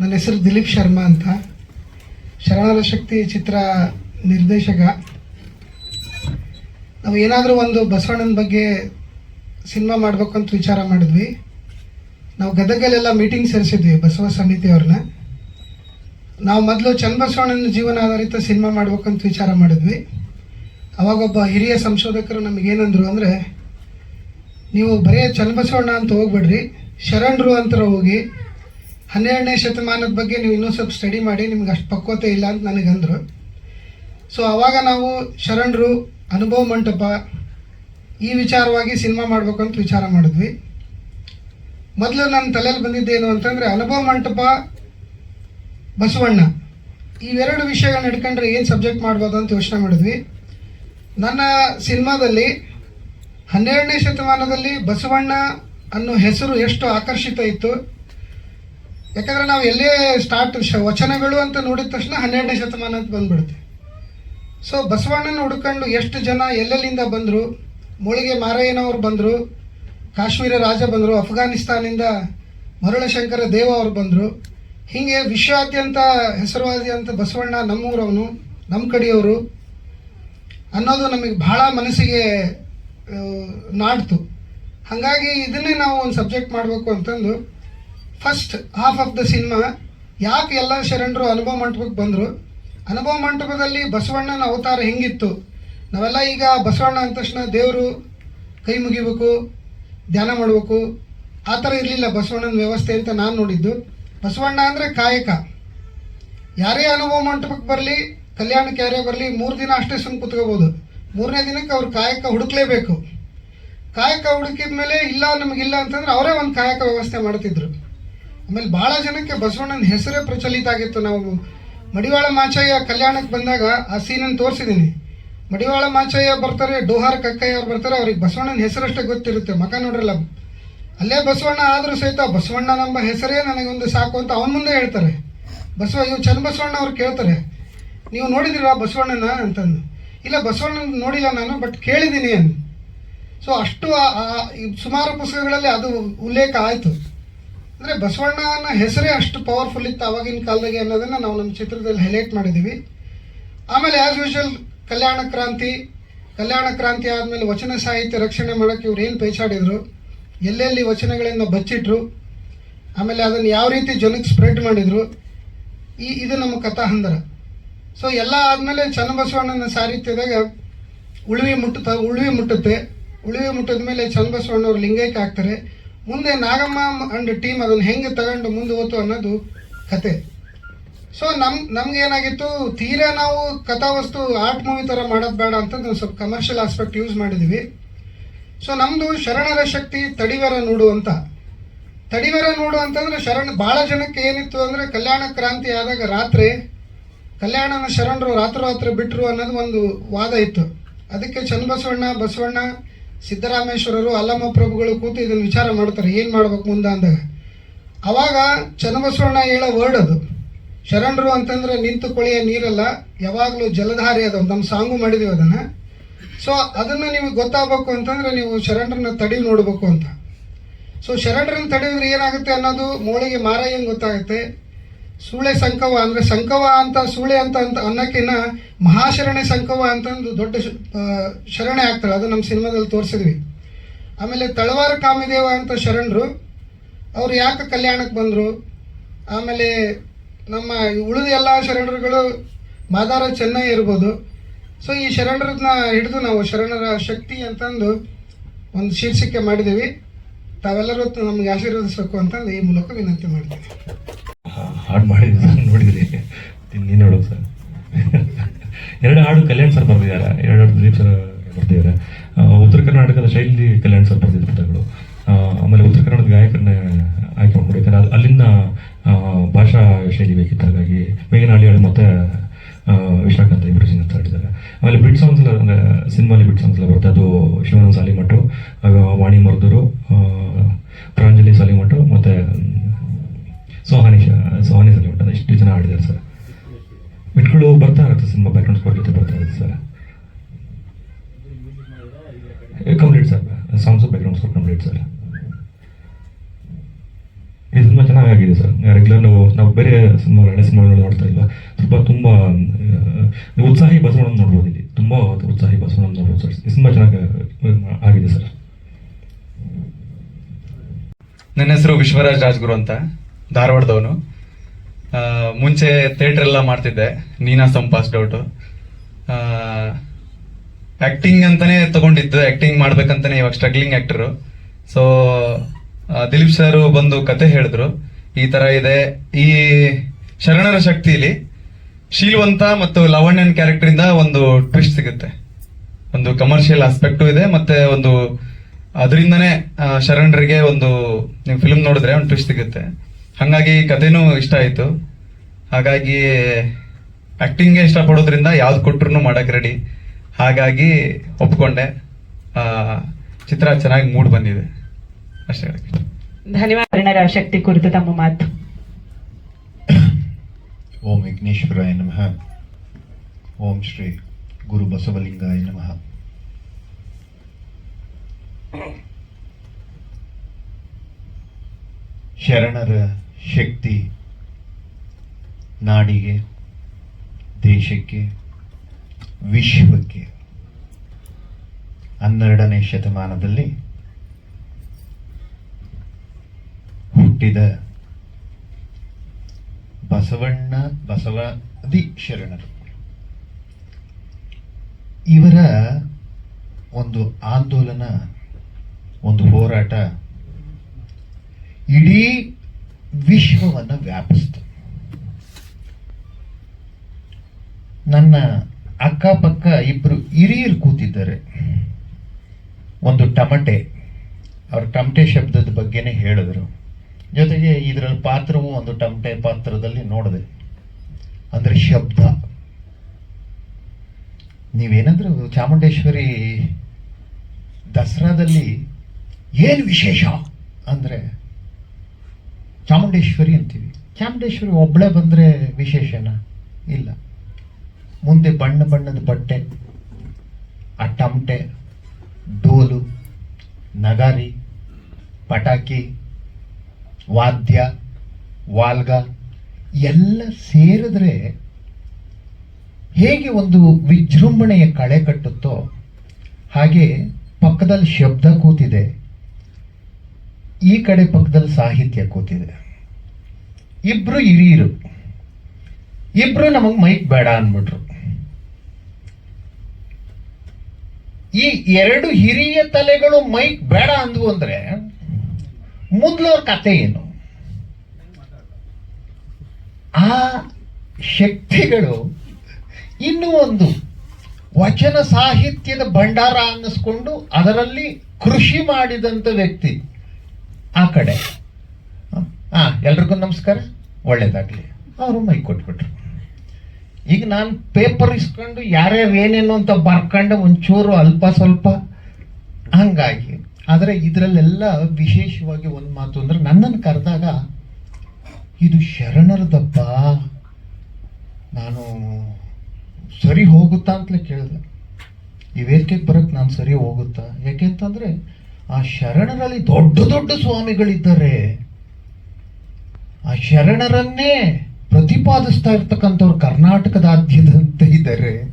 ನನ್ನ ಹೆಸರು ದಿಲೀಪ್ ಶರ್ಮಾ ಅಂತ. ಶರಣರ ಶಕ್ತಿ ಚಿತ್ರ ನಿರ್ದೇಶಕ. ನಾವು ಏನಾದರೂ ಒಂದು ಬಸವಣ್ಣನ ಬಗ್ಗೆ ಸಿನಿಮಾ ಮಾಡಬೇಕು ಅಂತ ವಿಚಾರ ಮಾಡಿದ್ವಿ. ನಾವು ಗದಗಲ್ಲೆಲ್ಲ ಮೀಟಿಂಗ್ ಸೇರಿಸಿದ್ವಿ ಬಸವ ಸಮಿತಿಯವ್ರನ್ನ ನಾವು ಮೊದಲು ಚನ್ನಬಸವಣ್ಣನ ಜೀವನ ಆಧಾರಿತ ಸಿನಿಮಾ ಮಾಡ್ಬೇಕಂತ ವಿಚಾರ ಮಾಡಿದ್ವಿ. ಅವಾಗೊಬ್ಬ ಹಿರಿಯ ಸಂಶೋಧಕರು ನಮಗೇನಂದರು ಅಂದರೆ, ನೀವು ಬರೀ ಚನ್ನಬಸವಣ್ಣ ಅಂತ ಹೋಗ್ಬೇಡ್ರಿ, ಶರಣರು ಅಂತ ಹೋಗಿ ಹನ್ನೆರಡನೇ ಶತಮಾನದ ಬಗ್ಗೆ ನೀವು ಇನ್ನೂ ಸ್ವಲ್ಪ ಸ್ಟಡಿ ಮಾಡಿ, ನಿಮ್ಗೆ ಅಷ್ಟು ಪಕ್ವತೆ ಇಲ್ಲ ಅಂತ ನನಗಂದರು ಸೊ ಆವಾಗ ನಾವು ಶರಣರು, ಅನುಭವ ಮಂಟಪ, ಈ ವಿಚಾರವಾಗಿ ಸಿನಿಮಾ ಮಾಡಬೇಕು ಅಂತ ವಿಚಾರ ಮಾಡಿದ್ವಿ. ಮೊದಲು ನನ್ನ ತಲೆಯಲ್ಲಿ ಬಂದಿದ್ದೇನು ಅಂತಂದರೆ, ಅನುಭವ ಮಂಟಪ, ಬಸವಣ್ಣ. ಇವೆರಡು ವಿಷಯಗಳನ್ನ ಹಿಡ್ಕೊಂಡ್ರೆ ಏನು ಸಬ್ಜೆಕ್ಟ್ ಮಾಡ್ಬೋದು ಅಂತ ಯೋಚನೆ ಮಾಡಿದ್ವಿ. ನನ್ನ ಸಿನಿಮಾದಲ್ಲಿ ಹನ್ನೆರಡನೇ ಶತಮಾನದಲ್ಲಿ ಬಸವಣ್ಣ ಅನ್ನೋ ಹೆಸರು ಎಷ್ಟು ಆಕರ್ಷಿತ ಇತ್ತು ಯಾಕಂದ್ರೆ ನಾವು ಎಲ್ಲೇ ಸ್ಟಾರ್ಟ್ ವಚನಗಳು ಅಂತ ನೋಡಿದ ತಕ್ಷಣ ಹನ್ನೆರಡನೇ ಶತಮಾನ ಅಂತ ಬಂದ್ಬಿಡುತ್ತೆ. ಸೊ ಬಸವಣ್ಣನ ಹುಡ್ಕೊಂಡು ಎಷ್ಟು ಜನ ಎಲ್ಲೆಲ್ಲಿಂದ ಬಂದರು? ಮುಳಿಗೆ ಮಾರಯ್ಯನವ್ರು ಬಂದರು, ಕಾಶ್ಮೀರ ರಾಜ ಬಂದರು, ಅಫ್ಘಾನಿಸ್ತಾನಿಂದ ಮರುಳಶಂಕರ ದೇವ ಅವರು ಬಂದರು. ಹೀಗೆ ವಿಶ್ವಾದ್ಯಂತ ಹೆಸರುವಾದ್ಯಂತ ಬಸವಣ್ಣ ನಮ್ಮೂರವನು ನಮ್ಮ ಕಡೆಯವರು ಅನ್ನೋದು ನಮಗೆ ಬಹಳ ಮನಸ್ಸಿಗೆ ನಾಡ್ತು ಹಾಗಾಗಿ ಇದನ್ನೇ ನಾವು ಒಂದು ಸಬ್ಜೆಕ್ಟ್ ಮಾಡಬೇಕು ಅಂತಂದು first half of the cinema ಯಾಕೆ ಎಲ್ಲ ಶರಣರು ಅನುಭವ ಮಂಟಪಕ್ಕೆ ಬಂದರು? ಅನುಭವ ಮಂಟಪದಲ್ಲಿ ಬಸವಣ್ಣನ ಅವತಾರ ಹೆಂಗಿತ್ತು? ನಾವೆಲ್ಲ ಈಗ ಬಸವಣ್ಣ ಅಂದ ತಕ್ಷಣ ದೇವರು ಕೈ ಮುಗಿಬೇಕು, ಧ್ಯಾನ ಮಾಡಬೇಕು. ಆ ಥರ ಇರಲಿಲ್ಲ ಬಸವಣ್ಣನ ವ್ಯವಸ್ಥೆ ಅಂತ ನಾನು ನೋಡಿದ್ದು. ಬಸವಣ್ಣ ಅಂದರೆ ಕಾಯಕ. ಯಾರೇ ಅನುಭವ ಮಂಟಪಕ್ಕೆ ಬರಲಿ ಕಲ್ಯಾಣಕ್ಕೆ ಯಾರೇ ಬರಲಿ, ಮೂರು ದಿನ ಅಷ್ಟೇ ಸುಮ್ಮನೆ ಕುತ್ಕೋಬೋದು. ಮೂರನೇ ದಿನಕ್ಕೆ ಅವ್ರು ಕಾಯಕ ಹುಡುಕ್ಲೇಬೇಕು. ಕಾಯಕ ಹುಡುಕಿದ ಮೇಲೆ ಇಲ್ಲ, ನಮಗಿಲ್ಲ ಅಂತಂದ್ರೆ ಅವರೇ ಒಂದು ಕಾಯಕ ವ್ಯವಸ್ಥೆ ಮಾಡ್ತಿದ್ರು. ಆಮೇಲೆ ಭಾಳ ಜನಕ್ಕೆ ಬಸವಣ್ಣನ ಹೆಸರೇ ಪ್ರಚಲಿತ ಆಗಿತ್ತು. ನಾವು ಮಡಿವಾಳ ಮಾಚಯ್ಯ ಕಲ್ಯಾಣಕ್ಕೆ ಬಂದಾಗ ಆ ಸೀನನ್ನು ತೋರಿಸಿದ್ದೀನಿ ಮಡಿವಾಳ ಮಾಚಯ್ಯ ಬರ್ತಾರೆ, ಡೋಹಾರ್ ಕಕ್ಕಯ್ಯ ಅವ್ರು ಬರ್ತಾರೆ, ಅವ್ರಿಗೆ ಬಸವಣ್ಣನ ಹೆಸರಷ್ಟೇ ಗೊತ್ತಿರುತ್ತೆ. ಮಕ ನೋಡ್ರಲ್ಲ. ಅಲ್ಲೇ ಬಸವಣ್ಣ ಆದರೂ ಸಹಿತ ಬಸವಣ್ಣ ನಮ್ಮ ಹೆಸರೇ ನನಗೊಂದು ಸಾಕು ಅಂತ ಅವನ ಮುಂದೆ ಹೇಳ್ತಾರೆ. ಬಸವ ಇವು ಚನ್ನಬಸವಣ್ಣ ಅವ್ರು ಕೇಳ್ತಾರೆ. ನೀವು ನೋಡಿದಿರಾ ಬಸವಣ್ಣನ ಅಂತಂದು. ಇಲ್ಲ, ಬಸವಣ್ಣನ ನೋಡಿಲ್ಲ ನಾನು, ಬಟ್ ಕೇಳಿದ್ದೀನಿ ಅಂದು ಸೊ ಅಷ್ಟು ಸುಮಾರು ಪುಸ್ತಕಗಳಲ್ಲಿ ಅದು ಉಲ್ಲೇಖ ಆಯಿತು. ಅಂದರೆ ಬಸವಣ್ಣನ ಹೆಸರೇ ಅಷ್ಟು ಪವರ್ಫುಲ್ ಇತ್ತು ಆವಾಗಿನ ಕಾಲದಾಗೆ ಅನ್ನೋದನ್ನು ನಾವು ನಮ್ಮ ಚಿತ್ರದಲ್ಲಿ ಹೈಲೈಟ್ ಮಾಡಿದ್ದೀವಿ ಆಮೇಲೆ ಆ್ಯಸ್ ಯೂಶುವಲ್ ಕಲ್ಯಾಣ ಕ್ರಾಂತಿ ಕಲ್ಯಾಣ ಕ್ರಾಂತಿ ಆದಮೇಲೆ ವಚನ ಸಾಹಿತ್ಯ ರಕ್ಷಣೆ ಮಾಡೋಕ್ಕೆ ಇವ್ರು ಏನು ಪೇಚಾಡಿದರು? ಎಲ್ಲೆಲ್ಲಿ ವಚನಗಳನ್ನು ಬಚ್ಚಿಟ್ರು? ಆಮೇಲೆ ಅದನ್ನು ಯಾವ ರೀತಿ ಜನಕ್ಕೆ ಸ್ಪ್ರೆಡ್ ಮಾಡಿದರು? ಈ ಇದು ನಮ್ಮ ಕಥಾಹಂದರ. ಸೊ ಎಲ್ಲ ಆದಮೇಲೆ ಚನ್ನಬಸವಣ್ಣನ ಸಾಹಿತ್ಯದಾಗ ಉಳುವಿ ಮುಟ್ಟುತ್ತ, ಉಳುವಿ ಮುಟ್ಟುತ್ತೆ. ಉಳುವಿ ಮುಟ್ಟಿದ ಮೇಲೆ ಚನ್ನಬಸವಣ್ಣವ್ರು ಲಿಂಗೈಕ್ಯ ಆಗ್ತಾರೆ. ಮುಂದೆ ನಾಗಮ್ಮ ಅಂಡ್ ಟೀಮ್ ಅದನ್ನು ಹೆಂಗೆ ತಗೊಂಡು ಮುಂದೆ ಹೋತು ಅನ್ನೋದು ಕತೆ. ಸೊ ನಮ್ ಏನಾಗಿತ್ತು ತೀರಾ ನಾವು ಕಥಾವಸ್ತು ಆರ್ಟ್ ಮೂವಿ ಥರ ಮಾಡೋದು ಬೇಡ ಅಂತ ನಾವು ಸ್ವಲ್ಪ ಕಮರ್ಷಿಯಲ್ ಆಸ್ಪೆಕ್ಟ್ ಯೂಸ್ ಮಾಡಿದ್ವಿ. ಸೊ ನಮ್ಮದು ಶರಣರ ಶಕ್ತಿ ತಡಿವರ ನೋಡು ಅಂತ. ತಡಿವರ ನೋಡು ಅಂತಂದ್ರೆ ಶರಣ ಭಾಳ ಜನಕ್ಕೆ ಏನಿತ್ತು ಅಂದರೆ ಕಲ್ಯಾಣ ಕ್ರಾಂತಿ ಆದಾಗ ರಾತ್ರಿ, ಕಲ್ಯಾಣನ ಶರಣರು ರಾತ್ರೋರಾತ್ರಿ ಬಿಟ್ಟರು ಅನ್ನೋದು ಒಂದು ವಾದ ಇತ್ತು. ಅದಕ್ಕೆ ಚನ್ನಬಸವಣ್ಣ ಬಸವಣ್ಣ ಸಿದ್ದರಾಮೇಶ್ವರರು, ಅಲ್ಲಮ್ಮ ಪ್ರಭುಗಳು ಕೂತು ಇದನ್ನು ವಿಚಾರ ಮಾಡ್ತಾರೆ ಏನು ಮಾಡ್ಬೇಕು ಮುಂದೆ ಅಂದಾಗ ಅವಾಗ ಚನ್ನಬಸವಣ್ಣ ಹೇಳೋ ವರ್ಡ್ ಅದು. ಶರಣರು ಅಂತಂದ್ರೆ ನಿಂತು ಕೊಳೆಯ ನೀರಲ್ಲ, ಯಾವಾಗಲೂ ಜಲಧಾರೆ ಅದು ನಮ್ಮ ಸಾಂಗು ಮಾಡಿದೀವಿ ಅದನ್ನು. ಸೊ ಅದನ್ನು ನಿಮಗೆ ಗೊತ್ತಾಗಬೇಕು ಅಂತಂದ್ರೆ ನೀವು ಶರಣರನ್ನ ತಡಿ ನೋಡಬೇಕು ಅಂತ. ಸೊ ಶರಣರನ್ನ ತಡೆಯೋದ್ರೆ ಏನಾಗುತ್ತೆ ಅನ್ನೋದು ಮೋಳಿಗೆ ಮಾರಾಯಂಗೆ ಗೊತ್ತಾಗುತ್ತೆ. ಸೂಳೆ ಸಂಕವ ಅಂದರೆ ಸಂಕವ ಅಂತ ಸೂಳೆ ಅಂತ ಅಂತ ಅನ್ನೋಕ್ಕಿಂತ ಮಹಾಶರಣೆ ಸಂಕವ ಅಂತಂದು ದೊಡ್ಡ ಶರಣೆ ಆಗ್ತಾಳೆ ಅದು ನಮ್ಮ ಸಿನಿಮಾದಲ್ಲಿ ತೋರಿಸಿದ್ವಿ. ಆಮೇಲೆ ತಳವಾರ ಕಾಮಿದೇವ ಅಂತ ಶರಣರು, ಅವ್ರು ಯಾಕೆ ಕಲ್ಯಾಣಕ್ಕೆ ಬಂದರು? ಆಮೇಲೆ ನಮ್ಮ ಉಳಿದ ಎಲ್ಲ ಶರಣರುಗಳು ಮಾದಾರ ಚೆನ್ನೈ ಇರ್ಬೋದು. ಸೊ ಈ ಶರಣರನ್ನ ಹಿಡಿದು ನಾವು ಶರಣರ ಶಕ್ತಿ ಅಂತಂದು ಒಂದು ಶೀರ್ಷಿಕೆ ಮಾಡಿದ್ದೀವಿ. ತಾವೆಲ್ಲರೂ ನಮಗೆ ಆಶೀರ್ವದಿಸಬೇಕು ಅಂತಂದು ಈ ಮೂಲಕ ವಿನಂತಿ ಮಾಡ್ತೀನಿ. ಹಾಡು ಮಾಡಿದ್ದು ನೋಡಿದ್ರಿ. ನೀನು ಹೇಳೋದು ಸರ್. ಎರಡು ಹಾಡು ಕಲ್ಯಾಣ್ ಸರ್ ಬರೆದಿದ್ದಾರೆ. ಎರಡು ಹಾಡು ದಿಲೀಪ್ ಸರ್ ಬರ್ತಿದ್ದಾರೆ ಉತ್ತರ ಕರ್ನಾಟಕದ ಶೈಲಿ ಕಲ್ಯಾಣ್ ಸರ್ ಬರೆದಿದ್ದ ಪುಸ್ತಕಗಳು ಆಮೇಲೆ ಉತ್ತರ ಕನ್ನಡದ ಗಾಯಕರನ್ನ ಆಯ್ಕೆ ಮಾಡ್ಕೊಂಡು ಯಾಕಂದ್ರೆ ಅದು ಅಲ್ಲಿನ ಭಾಷಾ ಶೈಲಿ ಬೇಕಿತ್ತು. ಹಾಗಾಗಿ ಮೇಘನಹಳ್ಳಿ ಮತ್ತೆ ವಿಶ್ವಕಾಂತ್ ಇಬ್ಬರು ಸಿಂಗ್ ಅಂತ ಹೇಳಿದ್ದಾರೆ ಆಮೇಲೆ ಬಿಟ್ ಸಾಂಗ್ಸ್ ಎಲ್ಲ, ಅಂದರೆ ಸಿನಿಮಾಲಿ ಬಿಟ್ ಸಾಂಗ್ಸ್ ಎಲ್ಲ ಬರುತ್ತೆ. ಅದು ಶಿವಾನಂದ ಸಾಲಿಮಠು ವಾಣಿ ಮರ್ದೂರು ಪ್ರಾಂಜಲಿ ಸಾಲಿಮಠು, ಮತ್ತು ಸೋಹಾನಿ ಸೋಹನಿ ಸರ್ ಸಲಿಮಠ ಇಷ್ಟು ಜನ ಆಡಿದ್ದಾರೆ ಸರ್. ಬಿಟ್ಗಳು ಬರ್ತಾ ಇರುತ್ತೆ ಸಿನಿಮಾ ಬ್ಯಾಕ್ಗ್ರೌಂಡ್ ಸ್ಕೋರ್ ಜೊತೆ ಬರ್ತಾ ಇರುತ್ತೆ sir. Complete sir. Songs background score complete sir. ಈ ತುಂಬ ಚೆನ್ನಾಗಿದೆ ಸರ್. ರೆಗ್ಯುಲರ್ ನಾವು ನಾವು ಬೇರೆ ಸಿನಿಮಾ ಹಳೆ ಸಿನಿಮಾಗಳು ನೋಡ್ತಾ ಇಲ್ಲ ತುಂಬ ತುಂಬ ಉತ್ಸಾಹಿ ಬಸವಣ್ಣ ನೋಡ್ಬೋದು ಇಲ್ಲಿ. ತುಂಬ ಉತ್ಸಾಹಿ ಬಸವಣ್ಣ ನೋಡ್ಬೋದು ಸರ್. ಈ ಸಿನಿಮಾ ಚೆನ್ನಾಗಿ ಆಗಿದೆ ಸರ್. ನನ್ನ ಹೆಸರು ವಿಶ್ವರಾಜ್ ರಾಜ್ಗುರು ಅಂತ. ಧಾರವಾಡದವನು. ಮುಂಚೆ ಥಿಯೇಟರ್ ಎಲ್ಲ ಮಾಡ್ತಿದ್ದೆ. ನೀನಾ ಸಂಪಾಸ್ ಡೌಟು ಆಕ್ಟಿಂಗ್ ಅಂತಾನೆ ತಗೊಂಡಿದ್ದು. ಆಕ್ಟಿಂಗ್ ಮಾಡ್ಬೇಕಂತಾನೆ ಇವಾಗ struggling actor so Dileep sir ಬಂದು ಕತೆ ಹೇಳಿದ್ರು. ಈ ತರ ಇದೆ. ಈ ಶರಣರ ಶಕ್ತಿಲಿ ಶೀಲ್ವಂತ ಮತ್ತು ಲವಣ್ಯನ್ ಕ್ಯಾರೆಕ್ಟರ್ ಇಂದ ಒಂದು ಟ್ವಿಸ್ಟ್ ಸಿಗುತ್ತೆ. ಒಂದು ಕಮರ್ಷಿಯಲ್ ಆಸ್ಪೆಕ್ಟು ಇದೆ ಮತ್ತೆ ಒಂದು, ಅದರಿಂದನೇ ಶರಣರಿಗೆ ಒಂದು, ನೀವು ಫಿಲ್ಮ್ ನೋಡಿದ್ರೆ ಒಂದು ಟ್ವಿಸ್ಟ್ ಸಿಗುತ್ತೆ. ಹಾಗಾಗಿ ಕಥೆನೂ ಇಷ್ಟ ಆಯ್ತು. ಹಾಗಾಗಿ ಆಕ್ಟಿಂಗ್ಗೆ ಇಷ್ಟಪಡೋದ್ರಿಂದ ಯಾವ್ದು ಕೊಟ್ರು ಮಾಡಕ್ಕೆ ರೆಡಿ ಹಾಗಾಗಿ ಒಪ್ಕೊಂಡೆ. ಆ, ಚಿತ್ರ ಚೆನ್ನಾಗಿ ಮೂಡ್ ಬಂದಿದೆ. ಅಷ್ಟೇ ಧನ್ಯವಾದ ಶಕ್ತಿ ಕುರಿತು ತಮ್ಮ ಮಾತು. ಓಂ ವಿಘ್ನೇಶ್ವರಾಯ ನಮಃ. ಓಂ ಶ್ರೀ ಗುರು ಬಸವಲಿಂಗಾಯ ನಮಃ. ಶರಣರ ಶಕ್ತಿ ನಾಡಿಗೆ, ದೇಶಕ್ಕೆ, ವಿಶ್ವಕ್ಕೆ. ಹನ್ನೆರಡನೇ ಶತಮಾನದಲ್ಲಿ ಹುಟ್ಟಿದ ಬಸವಣ್ಣ ಬಸವಾದಿ ಶರಣರು. ಇವರ ಒಂದು ಆಂದೋಲನ, ಒಂದು ಹೋರಾಟ ಇಡೀ ವಿಶ್ವವನ್ನು ವ್ಯಾಪಿಸ್ತು. ನನ್ನ ಅಕ್ಕಪಕ್ಕ ಇಬ್ರು ಹಿರಿಯರು ಕೂತಿದ್ದಾರೆ. ಒಂದು ಟಮಟೆ, ಅವ್ರ ಟಮಟೆ ಶಬ್ದದ ಬಗ್ಗೆನೇ ಹೇಳಿದ್ರು. ಜೊತೆಗೆ ಇದರಲ್ಲಿ ಪಾತ್ರವು ಒಂದು ಟಮಟೆ ಪಾತ್ರದಲ್ಲಿ ನೋಡಿದೆ. ಅಂದ್ರೆ ಶಬ್ದ. ನೀವೇನಾದ್ರೂ ಚಾಮುಂಡೇಶ್ವರಿ ದಸರಾದಲ್ಲಿ ಏನು ವಿಶೇಷ? ಅಂದ್ರೆ ಚಾಮುಂಡೇಶ್ವರಿ ಅಂತೀವಿ. ಚಾಮುಂಡೇಶ್ವರಿ ಒಬ್ಬಳೇ ಬಂದ್ರೆ ವಿಶೇಷನ? ಇಲ್ಲ. ಮುಂದೆ ಬಣ್ಣ ಬಣ್ಣದ ಬಟ್ಟೆ, ಆ ಟಮಟೆ, ಡೋಲು, ನಗಾರಿ, ಪಟಾಕಿ, ವಾದ್ಯ, ವಾಲ್ಗ, ಎಲ್ಲ ಸೇರಿದ್ರೆ ಹೇಗೆ ಒಂದು ವಿಜೃಂಭಣೆಯ ಕಳೆ ಕಟ್ಟುತ್ತೋ ಹಾಗೆ ಪಕ್ಕದಲ್ಲಿ ಶಬ್ದ ಕೂತಿದೆ. ಈ ಕಡೆ ಪಕ್ಕದಲ್ಲಿ ಸಾಹಿತ್ಯ ಕೂತಿದೆ. ಇಬ್ರು ಹಿರಿಯರು. ಇಬ್ರು ನಮಗೆ ಮೈಕ್ ಬೇಡ ಅಂದ್ಬಿಟ್ರು. ಈ ಎರಡು ಹಿರಿಯ ತಲೆಗಳು ಮೈಕ್ ಬೇಡ ಅಂದ್ವು ಅಂದ್ರೆ ಮೊದ್ಲವ್ರ ಕತೆ ಏನು? ಆ ಶಕ್ತಿಗಳು ಇನ್ನೂ ಒಂದು ವಚನ ಸಾಹಿತ್ಯದ ಭಂಡಾರ ಅನ್ನಿಸ್ಕೊಂಡು ಅದರಲ್ಲಿ ಕೃಷಿ ಮಾಡಿದಂತ ವ್ಯಕ್ತಿ. ಆ ಕಡೆ. ಹಾ, ಎಲ್ರಿಗೂ ನಮಸ್ಕಾರ. ಒಳ್ಳೇದಾಗ್ಲಿ. ಅವರು ಮೈ ಕೊಟ್ಬಿಟ್ರು. ಈಗ ನಾನು ಪೇಪರ್ ಇಸ್ಕೊಂಡು ಯಾರ್ಯಾರು ಏನೇನು ಅಂತ ಬರ್ಕೊಂಡು ಒಂಚೂರು ಅಲ್ಪ ಸ್ವಲ್ಪ ಹಂಗಾಗಿ. ಆದರೆ ಇದರಲ್ಲೆಲ್ಲ ವಿಶೇಷವಾಗಿ ಒಂದು ಮಾತು ಅಂದ್ರೆ ನನ್ನನ್ನು ಕರೆದಾಗ, ಇದು ಶರಣರದಪ್ಪ ನಾನು ಸರಿ ಹೋಗುತ್ತಾ ಅಂತಲೇ ಕೇಳಿದೆ. ಈ ವೇದಿಕೆಗೆ ಬರಕ್ಕೆ ನಾನು ಸರಿ ಹೋಗುತ್ತಾ? ಯಾಕೆ ಅಂತಂದ್ರೆ ಆ ಶರಣರಲ್ಲಿ ದೊಡ್ಡ ದೊಡ್ಡ ಸ್ವಾಮಿಗಳಿದ್ದಾರೆ ಆ ಶರಣರನ್ನೇ ಪ್ರತಿಪಾದಿಸ್ತಾ ಇರ್ತಕ್ಕಂಥವ್ರು ಕರ್ನಾಟಕದಾದ್ಯಂತ ಇದ್ದಾರೆ.